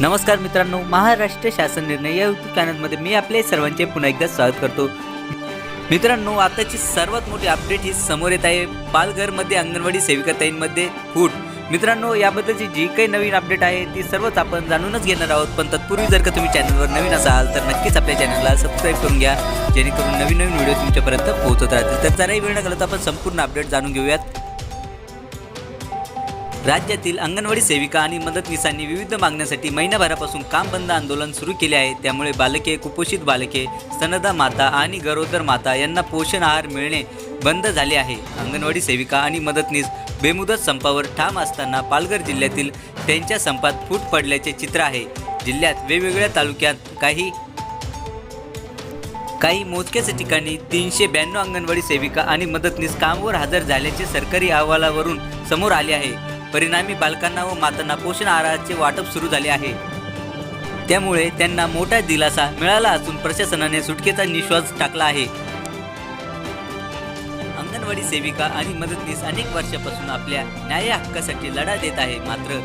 नमस्कार मित्रांनो महाराष्ट्र शासन निर्णय या यूट्यूब चॅनलमध्ये मी आपले सर्वांचे पुन्हा एकदा स्वागत करतो. मित्रांनो आताची सर्वात मोठी अपडेट ही समोर येत आहे. पालघरमध्ये अंगणवाडी सेविकाताईंमध्ये फूट. मित्रांनो याबद्दलची जी काही नवीन अपडेट आहे ती सर्वच आपण जाणूनच घेणार आहोत. पण तत्पूर्वी जर का तुम्ही चॅनलवर नवीन असाल तर नक्कीच आपल्या चॅनलला सबस्क्राईब करून घ्या. जेणेकरून नवीन नवीन व्हिडिओ तुमच्यापर्यंत पोहोचत राहतील. तर जराही वेळ न घालत आपण संपूर्ण अपडेट जाणून घेऊयात. राज्यातील अंगणवाडी सेविका आणि मदतनीसांनी विविध मागण्यांसाठी महिनाभरापासून काम बंद आंदोलन सुरू केले आहे. त्यामुळे बालके कुपोषित बालके स्तनदा माता आणि गरोदर माता यांना पोषण आहार मिळणे बंद झाले आहे. अंगणवाडी सेविका आणि मदतनीस बेमुदत संपावर ठाम असताना पालघर जिल्ह्यातील त्यांच्या संपात फूट पडल्याचे चित्र आहे. जिल्ह्यात वेगवेगळ्या तालुक्यात काही काही मोजक्याच ठिकाणी तीनशे ब्याण्णव अंगणवाडी सेविका आणि मदतनीस कामावर हजर झाल्याचे सरकारी अहवालावरून समोर आले आहे. परिणामी बालकांना व मातांना पोषण आहाराचे वाटप सुरू झाले आहे. त्यामुळे त्यांना मोठा दिलासा मिळाला असून प्रशासनाने सुटकेचा निश्वास टाकला आहे. अंगणवाडी सेविका आणि मदतनीस अनेक वर्षापासून आपल्या न्याय हक्कासाठी लढा देत आहे मात्र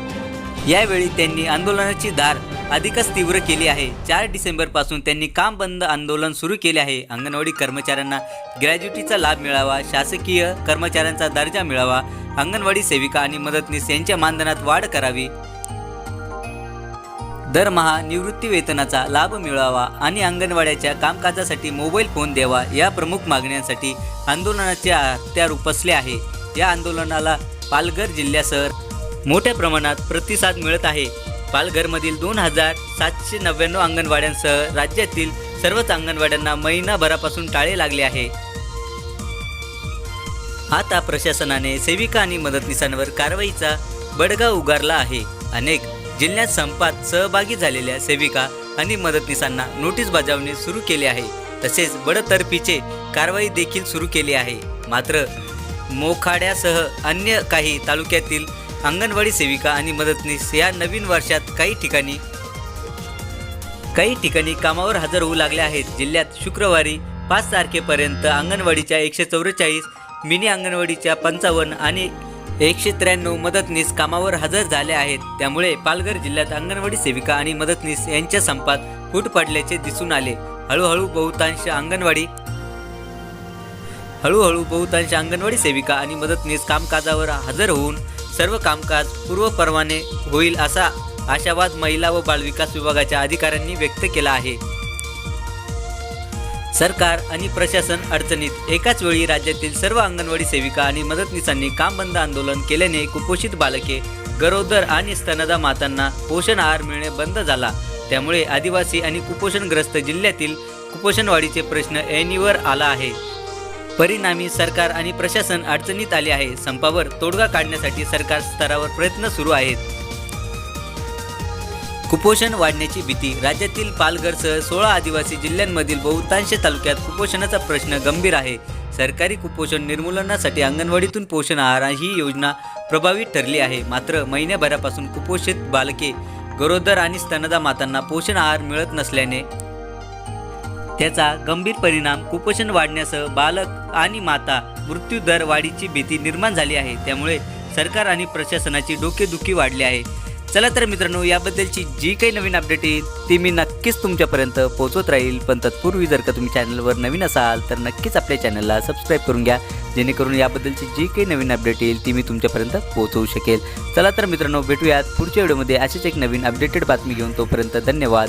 यावेळी त्यांनी आंदोलनाची धार अधिकच तीव्र केली आहे. चार डिसेंबरपासून त्यांनी काम बंद आंदोलन सुरू केले आहे. अंगणवाडी कर्मचाऱ्यांना ग्रॅज्युटीचा लाभ मिळावा शासकीय कर्मचाऱ्यांचा दर्जा मिळावा अंगणवाडी सेविका आणि मदतनीस यांच्या मानधनात वाढ करावी. दरमहा निवृत्ती वेतनाचा लाभ मिळावा आणि अंगणवाड्याच्या कामकाजासाठी मोबाईल फोन द्यावा या प्रमुख मागण्यांसाठी आंदोलनाचे हत्यार उपसले आहे. या आंदोलनाला पालघर जिल्ह्यासह मोठ्या प्रमाणात प्रतिसाद मिळत आहे. पालघरमधील दोन हजार सातशे नव्याण्णव अंगणवाड्यांसह राज्यातील सर्वच अंगणवाड्यांना महिनाभरापासून टाळे लागले आहे. आता प्रशासनाने सेविका आणि मदतनीसांवर कारवाईचा बडगा उगारला आहे. अनेक जिल्ह्यात संपात सहभागी झालेल्या सेविका आणि मदतनीसांना नोटीस बजावणे सुरू केले आहे. तसेच बडतर्फीचे कारवाई देखील सुरू केली आहे. मात्र मोखाड्यासह अन्य काही तालुक्यातील अंगणवाडी सेविका आणि मदतनीस या नवीन वर्षात काही ठिकाणी काही ठिकाणी कामावर हजर होऊ लागले आहेत. जिल्ह्यात शुक्रवारी पाच तारखेपर्यंत अंगणवाडीच्या एकशे चौवेचाळीस मिनी अंगणवाडीच्या पंचावन्न आणि एकशे त्र्याण्णव मदतनीस कामावर हजर झाले आहेत. त्यामुळे पालघर जिल्ह्यात अंगणवाडी सेविका आणि मदतनीस यांच्या संपात फूट पडल्याचे दिसून आले. हळूहळू बहुतांश अंगणवाडी हळूहळू बहुतांश अंगणवाडी सेविका आणि मदतनीस कामकाजावर हजर होऊन सर्व कामकाज पूर्वपरवाने होईल असा आशावाद महिला व बालविकास विभागाच्या अधिकाऱ्यांनी व्यक्त केला आहे. सरकार आणि प्रशासन अडचणीत एकाच वेळी राज्यातील सर्व अंगणवाडी सेविका आणि मदतनीसांनी काम बंद आंदोलन केल्याने कुपोषित बालके गरोदर आणि स्तनदा मातांना पोषण आहार मिळणे बंद झाला. त्यामुळे आदिवासी आणि कुपोषणग्रस्त जिल्ह्यातील कुपोषणवाढीचे प्रश्न ऐनीवर आला आहे. परिणामी सरकार आणि प्रशासन अडचणीत आले आहे. संपावर तोडगा काढण्यासाठी सरकार स्तरावर प्रयत्न सुरू आहेत. कुपोषण वाढण्याची भीती राज्यातील पालघरसह सोळा आदिवासी जिल्ह्यांमधील बहुतांश तालुक्यात कुपोषणाचा प्रश्न गंभीर आहे. सरकारी कुपोषण निर्मूलनासाठी अंगणवाडीतून पोषण आहार ही योजना प्रभावी ठरली आहे. मात्र महिन्याभरापासून कुपोषित बालके गरोदर आणि स्तनदा मातांना पोषण आहार मिळत नसल्याने त्याचा गंभीर परिणाम कुपोषण वाढण्यासह बालक आणि माता मृत्यू दर वाढीची भीती निर्माण झाली आहे. त्यामुळे सरकार आणि प्रशासनाची डोकेदुखी वाढली आहे. चला तर मित्रांनो याबद्दलची जी काही नवीन अपडेट येईल ती मी नक्कीच तुमच्यापर्यंत पोहोचवत राहील. पण तत्पूर्वी जर का तुम्ही चॅनलवर नवीन असाल तर नक्कीच आपल्या चॅनलला सबस्क्राईब करून घ्या. जेणेकरून याबद्दलची जी काही नवीन अपडेट येईल ती मी तुमच्यापर्यंत पोहोचवू शकेल. चला तर मित्रांनो भेटूयात पुढच्या व्हिडिओमध्ये अशीच एक नवीन अपडेटेड बातमी घेऊन तोपर्यंत धन्यवाद.